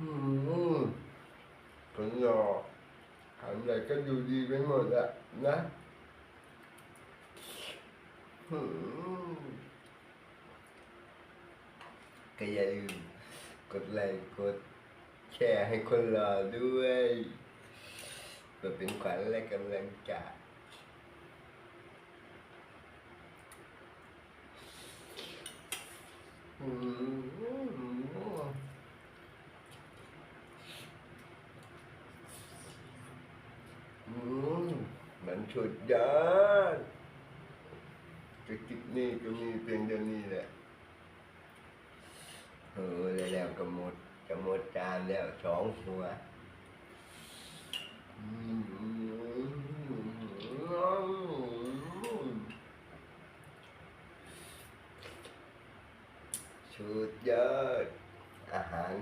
อืมคนหล่อทำอะไรก็ดูดีไปหมดอะนะอืมก็อย่าลืมกดไลค์กดแชร์ให้คนหล่อด้วยเพื่อเป็นขวัญและกำลังใจอืมอืม มันสุดยอดจะกิบนี่ก็มีเพียงเดียวนี้แหละเออแล้วก็หมดจะหมดจานแล้วสองหัวสุดยอดอาหาร